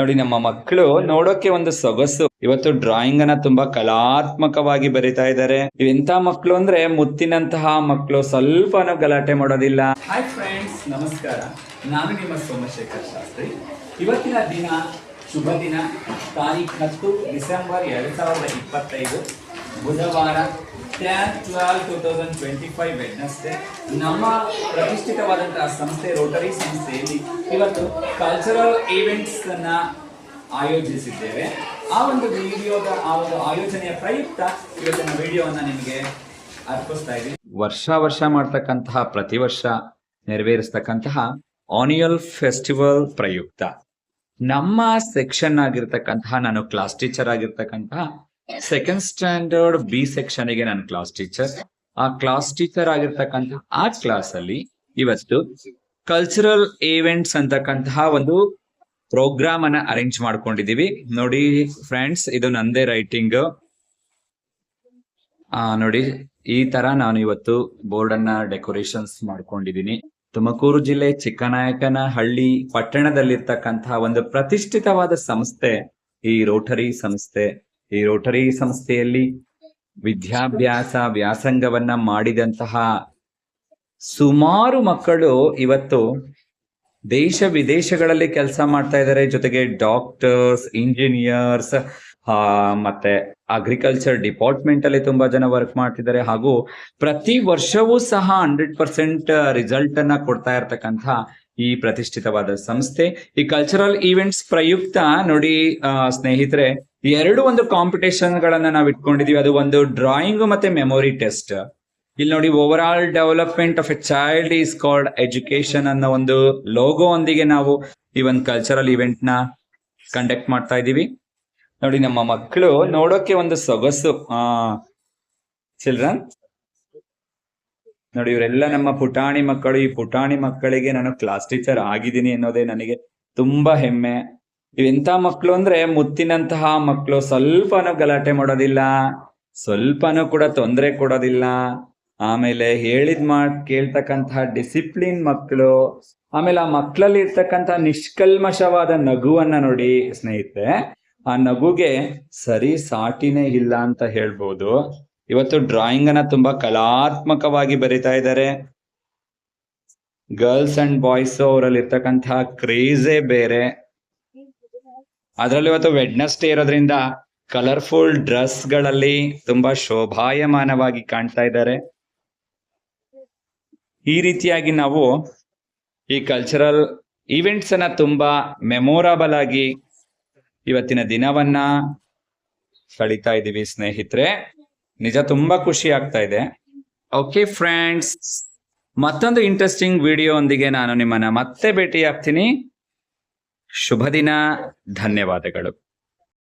ನೋಡಿ ನಮ್ಮ ಮಕ್ಕಳು ನೋಡೋಕೆ ಒಂದು ಸೊಗಸು. ಇವತ್ತು ಡ್ರಾಯಿಂಗ್ ಅನ್ನ ತುಂಬಾ ಕಲಾತ್ಮಕವಾಗಿ ಬರಿತಾ ಇದ್ದಾರೆ. ಇವೆಂತ ಮಕ್ಕಳು ಅಂದ್ರೆ ಮುತ್ತಿನಂತಹ ಮಕ್ಕಳು ಸ್ವಲ್ಪನೂ ಗಲಾಟೆ ಮಾಡೋದಿಲ್ಲ. ಹಾಯ್ ಫ್ರೆಂಡ್ಸ್ ನಮಸ್ಕಾರ. ನಾನು ನಿಮ್ಮ ಸೋಮಶೇಖರ್ ಶಾಸ್ತ್ರಿ. ಇವತ್ತಿನ ದಿನ ಶುಭ ದಿನ ತಾರೀಖ್ ಹತ್ತು ಡಿಸೆಂಬರ್ ಎರಡ್ ಸಾವಿರದ ಇಪ್ಪತ್ತೈದು. ಬುಧವಾರ ten twelve two thousand twenty five Wednesday ನಮ್ಮ ಪ್ರತಿಷ್ಠಿತವಾದಂತಹ ಸಂಸ್ಥೆ ರೋಟರಿ ಸಂಸ್ಥೆಯಲ್ಲಿ ಇವತ್ತು ಕಲ್ಚರಲ್ ಈವೆಂಟ್ಸ್ ಅನ್ನ ಆಯೋಜಿಸಿದ್ದೇವೆ. ಆ ಒಂದು ವಿಡಿಯೋದ, ಆ ಒಂದು ಆಯೋಜನೆಯ ಪ್ರಯುಕ್ತ ಇವತ್ತಿನ ವಿಡಿಯೋವನ್ನ ನಿಮಗೆ ಅರ್ಪಿಸ್ತಾ ಇದ್ದೀನಿ. ವರ್ಷ ವರ್ಷ ಮಾಡ್ತಕ್ಕಂತಹ, ಪ್ರತಿ ವರ್ಷ ನೆರವೇರಿಸ್ತಕ್ಕಂತಹ ಆನಿಯಲ್ ಫೆಸ್ಟಿವಲ್ ಪ್ರಯುಕ್ತ. ನಮ್ಮ ಸೆಕ್ಷನ್ ಆಗಿರ್ತಕ್ಕಂತಹ, ನಾನು ಕ್ಲಾಸ್ ಟೀಚರ್ ಆಗಿರ್ತಕ್ಕಂತಹ ಸೆಕೆಂಡ್ ಸ್ಟ್ಯಾಂಡರ್ಡ್ ಬಿ ಸೆಕ್ಷನ್ಗೆ ನಾನು ಕ್ಲಾಸ್ ಟೀಚರ್ ಆ ಕ್ಲಾಸ್ ಟೀಚರ್ ಆಗಿರ್ತಕ್ಕಂತಹ ಆ ಕ್ಲಾಸ್ ಅಲ್ಲಿ ಇವತ್ತು ಕಲ್ಚರಲ್ ಈವೆಂಟ್ಸ್ ಅಂತಕ್ಕಂತಹ ಒಂದು ಪ್ರೋಗ್ರಾಮ್ ಅನ್ನ ಅರೇಂಜ್ ಮಾಡ್ಕೊಂಡಿದೀವಿ ನೋಡಿ ಫ್ರೆಂಡ್ಸ್ ಇದು ನಂದೇ ರೈಟಿಂಗ್ ಆ, ನೋಡಿ, ಈ ತರ ನಾನು ಇವತ್ತು ಬೋರ್ಡ್ ಅನ್ನ ಡೆಕೋರೇಷನ್ಸ್ ಮಾಡ್ಕೊಂಡಿದೀನಿ ತುಮಕೂರು ಜಿಲ್ಲೆ ಚಿಕ್ಕನಾಯಕನ ಹಳ್ಳಿ ಪಟ್ಟಣದಲ್ಲಿರ್ತಕ್ಕಂತಹ ಒಂದು ಪ್ರತಿಷ್ಠಿತವಾದ ಸಂಸ್ಥೆ, ಈ ರೋಟರಿ ಸಂಸ್ಥೆ. ಈ ರೋಟರಿ ಸಂಸ್ಥೆಯಲ್ಲಿ ವಿದ್ಯಾಭ್ಯಾಸ, ವ್ಯಾಸಂಗವನ್ನ ಮಾಡಿದಂತಹ ಸುಮಾರು ಮಕ್ಕಳು ಇವತ್ತು ದೇಶ ವಿದೇಶಗಳಲ್ಲಿ ಕೆಲಸ ಮಾಡ್ತಾ ಇದ್ದಾರೆ. ಜೊತೆಗೆ ಡಾಕ್ಟರ್ಸ್ ಇಂಜಿನಿಯರ್ಸ್ ಮತ್ತೆ ಅಗ್ರಿಕಲ್ಚರ್ ಡಿಪಾರ್ಟ್ಮೆಂಟ್ ಅಲ್ಲಿ ತುಂಬಾ ಜನ ವರ್ಕ್ ಮಾಡ್ತಿದ್ದಾರೆ. ಹಾಗೂ ಪ್ರತಿ ವರ್ಷವೂ ಸಹ ಹಂಡ್ರೆಡ್ ಪರ್ಸೆಂಟ್ ರಿಸಲ್ಟ್ ಅನ್ನ ಕೊಡ್ತಾ ಇರತಕ್ಕಂತಹ ಈ ಪ್ರತಿಷ್ಠಿತವಾದ ಸಂಸ್ಥೆ. ಈ ಕಲ್ಚರಲ್ ಈವೆಂಟ್ಸ್ ಪ್ರಯುಕ್ತ ನೋಡಿ ಸ್ನೇಹಿತರೆ ಎರಡು ಒಂದು ಕಾಂಪಿಟೇಷನ್ ಗಳನ್ನ ನಾವು ಇಟ್ಕೊಂಡಿದೀವಿ. ಅದು ಒಂದು ಡ್ರಾಯಿಂಗ್ ಮತ್ತೆ ಮೆಮೊರಿ ಟೆಸ್ಟ್ ಇಲ್ಲಿ ನೋಡಿ over all development of a child is called education ಅನ್ನೋ ಒಂದು ಲೋಗೋ ಒಂದಿಗೆ ನಾವು ಈ ಒಂದು ಕಲ್ಚರಲ್ ಇವೆಂಟ್ನ ಕಂಡಕ್ಟ್ ಮಾಡ್ತಾ ಇದೀವಿ. ನೋಡಿ, ನಮ್ಮ ಮಕ್ಕಳು ನೋಡೋಕೆ ಒಂದು ಸೊಗಸು. ಆ ಚಿಲ್ಡ್ರನ್ ನೋಡಿ, ಇವರೆಲ್ಲ ನಮ್ಮ ಪುಟಾಣಿ ಮಕ್ಕಳು. ಈ ಪುಟಾಣಿ ಮಕ್ಕಳಿಗೆ ನಾನು ಕ್ಲಾಸ್ ಟೀಚರ್ ಆಗಿದ್ದೀನಿ ಅನ್ನೋದೇ ನನಗೆ ತುಂಬಾ ಹೆಮ್ಮೆ. ಇವೆಂತ ಮಕ್ಕಳು ಅಂದ್ರೆ ಮುತ್ತಿನಂತಹ ಮಕ್ಕಳು ಸ್ವಲ್ಪನೂ ಗಲಾಟೆ ಮಾಡೋದಿಲ್ಲ, ಸ್ವಲ್ಪನೂ ಕೂಡ ತೊಂದರೆ ಕೊಡೋದಿಲ್ಲ. ಆಮೇಲೆ ಹೇಳಿದ್ ಮಾಡ್ ಕೇಳ್ತಕ್ಕಂತಹ ಡಿಸಿಪ್ಲಿನ್ ಮಕ್ಕಳು ಆಮೇಲೆ ಆ ಮಕ್ಕಳಲ್ಲಿ ಇರ್ತಕ್ಕಂತಹ ನಿಷ್ಕಲ್ಮಶವಾದ ನಗುವನ್ನ ನೋಡಿ ಸ್ನೇಹಿತರೆ, ಆ ನಗುಗೆ ಸರಿ ಸಾಟಿನೇ ಇಲ್ಲ ಅಂತ ಹೇಳ್ಬೋದು. ಇವತ್ತು ಡ್ರಾಯಿಂಗ್ ಅನ್ನ ತುಂಬಾ ಕಲಾತ್ಮಕವಾಗಿ ಬರಿತಾ ಇದ್ದಾರೆ. ಗರ್ಲ್ಸ್ ಅಂಡ್ ಬಾಯ್ಸ್ ಅವರಲ್ಲಿ ಇರ್ತಕ್ಕಂತಹ ಕ್ರೇಜೇ ಬೇರೆ. ಅದರಲ್ಲಿ ಇವತ್ತು ವೆಡ್ನೆಸ್ಡೇ ಇರೋದ್ರಿಂದ ಕಲರ್ಫುಲ್ ಡ್ರೆಸ್ಗಳಲ್ಲಿ ತುಂಬಾ ಶೋಭಾಯಮಾನವಾಗಿ ಕಾಣ್ತಾ ಇದ್ದಾರೆ. ಈ ರೀತಿಯಾಗಿ ನಾವು ಈ ಕಲ್ಚರಲ್ ಈವೆಂಟ್ಸ್ ಅನ್ನ ತುಂಬಾ ಮೆಮೊರಬಲ್ ಆಗಿ ಇವತ್ತಿನ ದಿನವನ್ನ ಕಳೀತಾ ಇದ್ದೀವಿ ಸ್ನೇಹಿತರೆ. ನಿಜ ತುಂಬಾ ಖುಷಿ ಆಗ್ತಾ ಇದೆ. ಓಕೆ ಫ್ರೆಂಡ್ಸ್ ಮತ್ತೊಂದು ಇಂಟ್ರೆಸ್ಟಿಂಗ್ ವಿಡಿಯೋ ಒಂದಿಗೆ ನಾನು ನಿಮ್ಮನ್ನ ಮತ್ತೆ ಭೇಟಿ ಆಗ್ತೀನಿ ಶುಭ ದಿನ ಧನ್ಯವಾದಗಳು.